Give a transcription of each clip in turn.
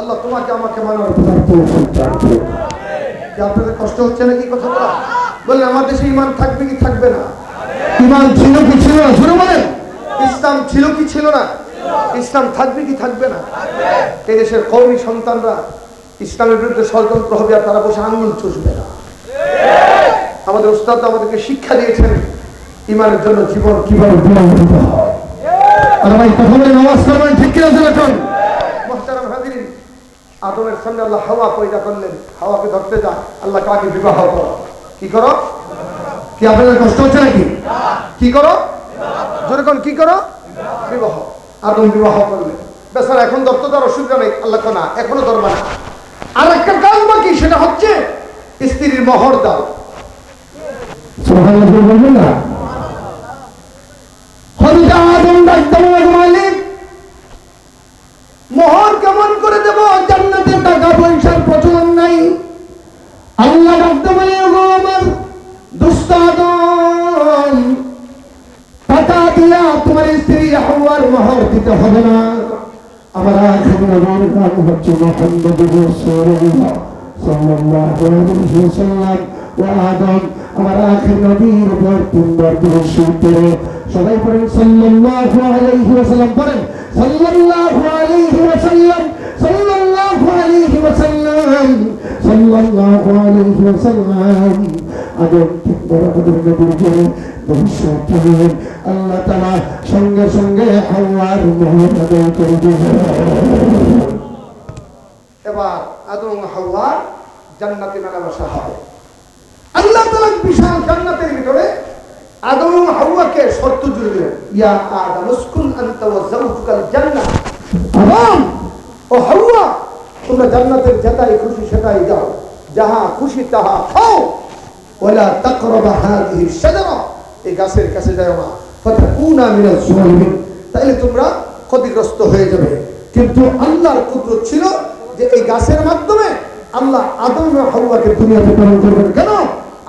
মানার তোমার তৌফিক দান করো আপনাদের কষ্ট হচ্ছে নাকি কথা বলা বললেন আমার দেশে ইমান থাকবে কি থাকবে না? ইমান ছিল কি ছিল না? শুনে বলেন। ইসলাম ছিল কি ছিল না? ইসলাম থাকবে কি থাকবে না? এই দেশের কৌমি সন্তানরা ইসলামের বিরুদ্ধে ষড়যন্ত্র হবে আর তারা বসে আঙুল চুষবে না। আমাদের উস্তাদ আমাদেরকে শিক্ষা দিয়েছেন ইমানের জন্য জীবন কীভাবে বিলাসিত হয়। আর ভাই কথা বলে নামাজ করবেন ঠিক কিনা এখন? আদমের সামনে আল্লাহ হাওয়া পয়দা করলেন। হাওয়াকে ধরতে যা, আল্লাহ কাকে বিবাহ করো? কি করো? কি আপনাদের কষ্ট হচ্ছে নাকি? কি করো? জোরে কোন, কি করো? বিবাহ। আদম বিবাহ করলেন বেচারা এখন ধরতে তার অসুবিধা নেই আল্লাহ না, এখনও ধরবা না। আর একটা কাজ বাকি, সেটা হচ্ছে স্ত্রীর মহর দাও। না? মোহর দিতে হবে না। আমার আখের নবীর নাম হচ্ছে মোহাম্মদ রাসূলুল্লাহ সাল্লাল্লাহু আলাইহি ওয়াসাল্লাম। ও আদম, আমার আখের নবীর উপর তিনবার দুরূদ পড়ে। সবাই সাল্লাল্লাহু আলাইহি ওয়াসাল্লাম পড়েন। সাল্লাল্লাহু আলাইহি ওয়াসাল্লাম, সাল্লাল্লাহু তিনবার আমাদের নবীর উপরে ভবিষ্যৎ পড়েন আল্লাহ তাআলা সঙ্গে সঙ্গে হাওয়ার মোহর আদায় করে দিবেন এবার আদম হাওয়া জান্নাতে মেলামেশা হবে। আল্লাহ তাআলা বিশাল জান্নাতের ভিতরে আদম হাওয়াকে শর্ত জুড়ে দিলেন। ইয়া আদম উসকুন আনতা ওয়া যাওজুকাল জান্নাহ আদম ও হাওয়া, তোমরা জান্নাতের যেটাই খুশি সেটাই যাও যাহা খুশি তাহা খাও। ওয়ালা তাকরাবা হাদিহি শাজারা। এই গাছের কাছে যাও না ফাতাকুনা মিনাল জালিমিন তাইলে তোমরা ক্ষতিগ্রস্ত হয়ে যাবে। কিন্তু আল্লাহর কুদরত ছিল যে এই গাছের মাধ্যমে আল্লাহ আদম হাওয়াকে দুনিয়াতে প্রেরণ করবেন। কেন?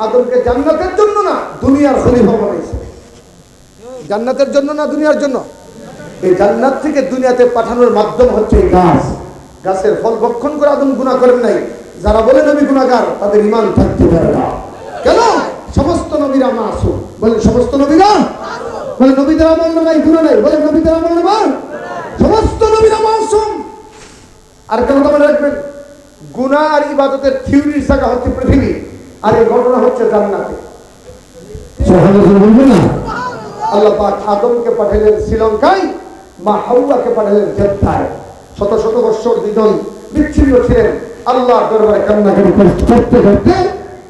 আদমকে জান্নাতের জন্য না, দুনিয়ার খলিফা বানাইছে। জান্নাতের জন্য না দুনিয়ার জন্য? এই জান্নাত থেকে দুনিয়াতে পাঠানোর মাধ্যম হচ্ছে এই গাছ। গাছের ফল ভক্ষণ করে আদম গুণা করেন নাই। যারা বলে নবী গুণাগার তাদের ইমান থাকতে পারে না। কেন? সমস্ত নবীরা মাসুম। বলেন সমস্ত নবীরা বলে, নবীদের আমল নাই গুণা নাই। বলে, নবীদের আমল নাই সমস্ত নবীরা মাসুম। আর কেন মনে রাখবেন, গুনাহ আর ইবাদতের থিওরির জায়গা হচ্ছে পৃথিবী, আর এই ঘটনা হচ্ছে জান্নাতে। আল্লাহ পাক আদমকে পাঠালেন শ্রীলঙ্কায়, মা হাওয়াকে পাঠালেন জেদ্দায়। শত শত বৎসর দুজন বিচ্ছিন্ন ছিলেন আল্লাহ দরবারে কান্নাকারি করতে করতে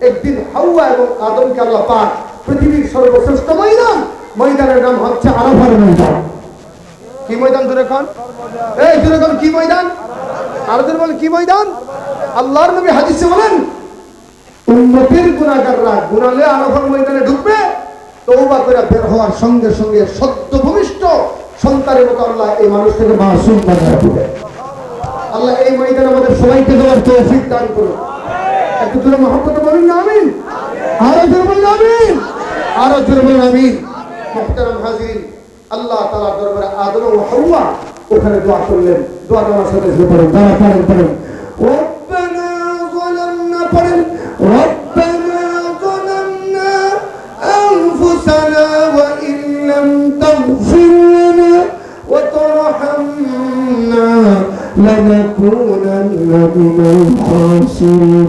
একদিন হাওয়া এবং আদমকে আল্লাহ পাক পৃথিবীর সর্বশ্রেষ্ঠ ময়দান। ময়দানের নাম হচ্ছে আরাফার ময়দান। কি ময়দান দূরে খান? এই দূরে খান কি ময়দান? আরও দূরে বলেন কি ময়দান? আল্লাহর নবী হাদিসে বলেন উন্নতির গুণাগাররা গুণালে আরাফার ময়দানে ঢুকবে তৌবা করে বের হওয়ার সঙ্গে সঙ্গে সদ্য ভূমিষ্ঠ সন্তানের মতো আল্লাহ এই মানুষটাকে মাসুম বানিয়ে আল্লাহ এই ময়দানে আমাদের সবাইকে দেওয়ার তৌফিক দান করুন। একটু জোরে মহব্বত বলুন না আমিন আরো জোরে বলুন আমিন আরো জোরে বলুন আমিন মুহতারাম হাজিরিন আল্লাহ তাআলা দরবারে আদম ও হাওয়া ওখানে দোয়া করলেন দোয়া দেওয়ার সাথে সাথে পড়েন দাঁড়া পড়েন পড়েন ربنا ظلمنا পড়েন ربنا ظلمنا أنفسنا وإن لم تغفر لنا وترحمنا لنكونن من الخاسرين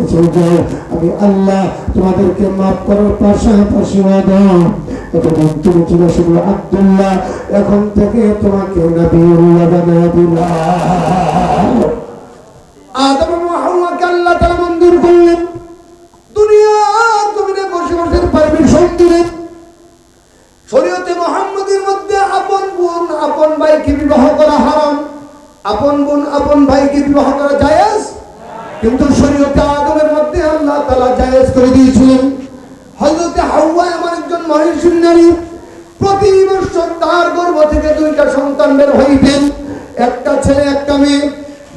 চেয়ে যাও আমি আল্লাহ তোমাদেরকে মাফ করার পাশাপাশি তুমি ছিল শুধু আব্দুল্লাহ, এখন থেকে তোমাকে মধ্যে আপন বোন আপন ভাইকে বিবাহ করা হারাম। আপন বোন আপন ভাইকে বিবাহ করা জায়েজ। কিন্তু শরীয়তে আল্লাহ তাআলা জায়েজ করে দিয়েছিলেন। হযরত হাওয়া এমন একজন মহিষী নারী প্রতি বছর তার গর্ভ থেকে দুইটা সন্তান বের হইতেন একটা ছেলে, একটা মেয়ে।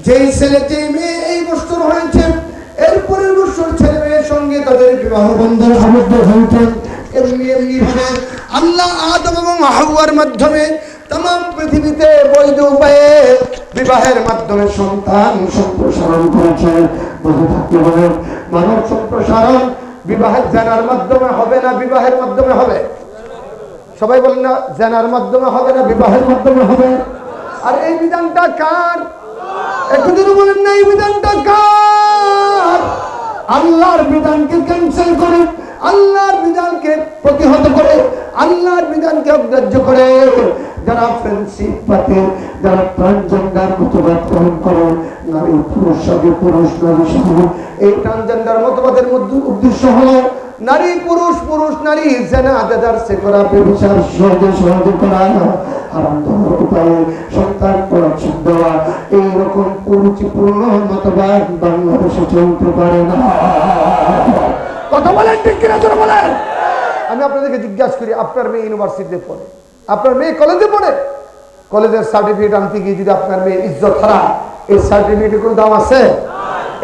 যেই ছেলে, যেই মেয়ে এই বছর হয়েছে এরপরের বছর ছেলে মেয়ের সঙ্গে তাদের বিবাহ বন্ধন আবদ্ধ হইতেন এমনি এমনি ভাবে আল্লাহ আদম এবং হাওয়ার মাধ্যমে তাম পৃথিবীতে বৈধ উপায়ে বিবাহের মাধ্যমে সন্তান সম্প্রসারণ করেছে বুঝে থাকতে হবে। মানব সম্প্রসারণ বিবাহের জানার মাধ্যমে হবে না বিবাহের মাধ্যমে হবে? সবাই বলেন না, জানার মাধ্যমে হবে না বিবাহের মাধ্যমে হবে? আর এই বিধানটা কার? একটু বলেন না, এই বিধানটা কার? আল্লাহর বিধানকে ক্যান্সেল করে, আল্লাহর বিধানকে প্রতিহত করে, আল্লাহর বিধানকে অগ্রাহ্য করে। যারা ফ্রেন্ডশিপ পাতে, যারা ট্রান্সজেন্ডার মতবাদ গ্রহণ করে, নারী পুরুষ সঙ্গে পুরুষ, নারী সঙ্গে এই ট্রান্সজেন্ডার মতবাদের মধ্যে উদ্দেশ্য হলো নারী, পুরুষ পুরুষ, নারী, জেনা আদাদার সে করা ব্যবচার সহজে সহজে করা, হারাম উপায়ে সন্তান প্রোডাকশন দেওয়া এইরকম কুরুচিপূর্ণ মতবাদ বাংলাদেশে চলতে পারে না। কথা বলেন ঠিক কিনা বলেন? আমি আপনাদেরকে জিজ্ঞাসা করি, আপনার মেয়ে ইউনিভার্সিটিতে পড়ে। আপনার মেয়ে কলেজে পড়ে। কলেজের সার্টিফিকেট আনতে গিয়ে যদি আপনার মেয়ে ইজ্জত হারায় এই সার্টিফিকেটের কোনো দাম আছে?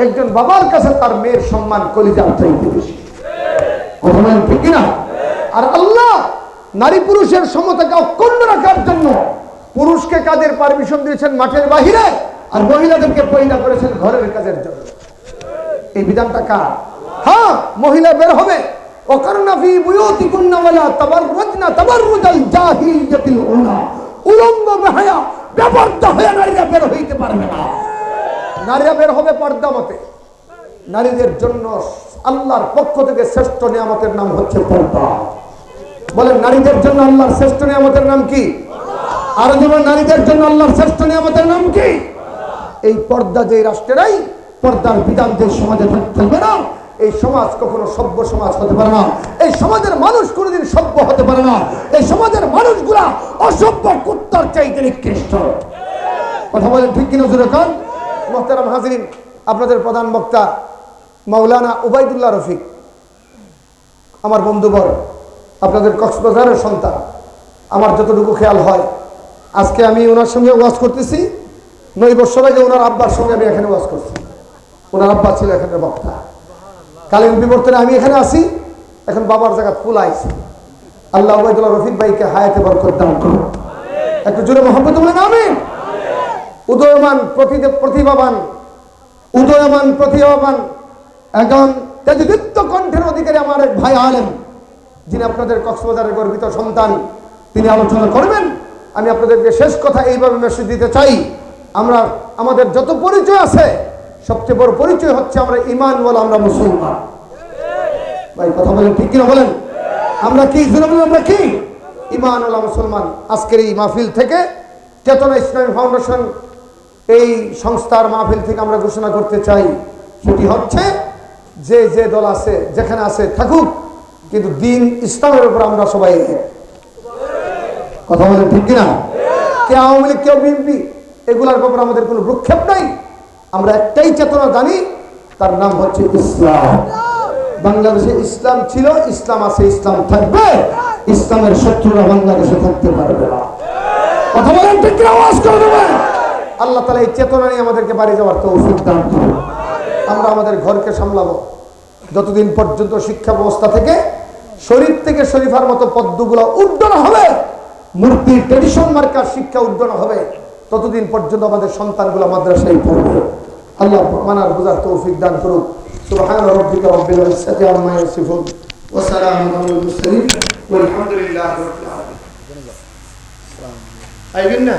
একজন বাবার কাছে তার মেয়ের সম্মান কলিজার আর আল্লাহ নারী পুরুষের সমতাকে অক্ষুণ্ণ রাখার জন্য পুরুষকে কাজের পারমিশন দিয়েছেন মাঠের বাহিরে, আর মহিলাদেরকে পয়দা করেছেন ঘরের কাজের জন্য। এই বিধানটা কার? হ্যাঁ মহিলা বের হবে। ওকারনা ফি বুয়ুতিকুন্না ওয়ালা তাবাররুজনা তাবাররুজাল জাহিলিয়াতিল উলা উলঙ্গ বেহায়া বেপর্দা হয়ে নারীরা বের হইতে পারবে না। নারীরা বের হবে পর্দা মতে। নারীদের জন্য আল্লাহর পক্ষ থেকে শ্রেষ্ঠ নিয়ামতের নাম হচ্ছে পর্দা। বলেন, নারীদের জন্য আল্লাহর শ্রেষ্ঠ নিয়ামতের নাম কি? আর যেমন নারীদের জন্য আল্লাহর শ্রেষ্ঠ নিয়ামতের নাম কি? এই পর্দা যে রাষ্ট্রেরাই, পর্দার বিধান যে সমাজে থাকবে না এই সমাজ কখনো সভ্য সমাজ হতে পারে না। এই সমাজের মানুষ কোনোদিন সভ্য হতে পারে না। এই সমাজের মানুষগুলা অসভ্য কুত্তার চাইতে নিকৃষ্ট। কথা বলেন ঠিক কিনা জোরে কান? মোহতারাম হাজরিন, আপনাদের প্রধান বক্তা মাওলানা উবাইদুল্লাহ রফিক, আমার বন্ধুবর আপনাদের কক্সবাজারের সন্তান। আমার যতটুকু খেয়াল হয়, আজকে আমি ওনার সঙ্গে ওয়াজ করতেছি। আগে ওনার আব্বার সঙ্গে আমি এখানে ওয়াজ করছি। ওনার আব্বা ছিল এখানে বক্তা। কালীন বিবর্তনে আমি এখানে আসি এখন বাবার জায়গা ফুল আইছি আল্লাহ উবাইদুল্লাহ রফিক ভাইকে হায়াতে বরকত দান করুন। একটু জোরে মোহাম্মদ বলেন আমিন। উদয়মান প্রতিভাবান। উদয়মান প্রতিভাবান। একজন তেজদীপ্ত কণ্ঠের অধিকারী আমার এক ভাই আলেম। যিনি আপনাদের কক্সবাজারের গর্বিত সন্তান। তিনি আলোচনা করবেন। আমি আপনাদেরকে শেষ কথা এইভাবে মেসেজ দিতে চাই। আমরা আমাদের যত পরিচয় আছে সবচেয়ে বড় পরিচয় হচ্ছে আমরা ইমান বলে আমরা মুসলমান। ভাই, কথা বলেন ঠিক কিনা বলেন? আমরা কি? আমরা কি? ইমান ওলা মুসলমান। আজকের এই মাহফিল থেকে চেতনা ইসলামী ফাউন্ডেশন এই সংস্থার মাহফিল থেকে আমরা ঘোষণা করতে চাই। সেটি হচ্ছে যে যে দল আছে, যেখানে আছে, থাকুক, কিন্তু দিন ইসলামের উপর আমরা সবাই কথা বলেন ঠিক কিনা? কে আওয়ামী লীগ কেউ বিএনপি, এগুলার ব্যাপারে আমাদের কোনো ভ্রুক্ষেপ নাই। আমরা একটাই চেতনা জানি, তার নাম হচ্ছে ইসলাম। বাংলাদেশে ইসলাম ছিল, ইসলাম আছে, ইসলাম থাকবে। ইসলামের শত্রুরা বাংলাদেশে থাকতে পারবে আল্লাহ তালা এই চেতনা নিয়ে আমাদেরকে বাড়ি যাওয়ার দান করুন। আমরা আমাদের ঘরকে সামলাবো। যতদিন পর্যন্ত শিক্ষা ব্যবস্থা থেকে শরীর থেকে শরীফার মতো পদ্মগুলো উড্ডন হবে মূর্তি ট্রেডিশন মার্কার শিক্ষা উড্ডন হবে, ততদিন পর্যন্ত আমাদের সন্তানগুলো মাদ্রাসায় পড়বে। আল্লাহ মানার বোঝার তৌফিক দান করুক সুবহান রাব্বিকা রাব্বিল ইজ্জাতি আম্মা ইয়াসিফুন ওয়া সালামুন আলাল মুরসালিন ওয়াল হামদুলিল্লাহি রাব্বিল আলামিন আইবেন না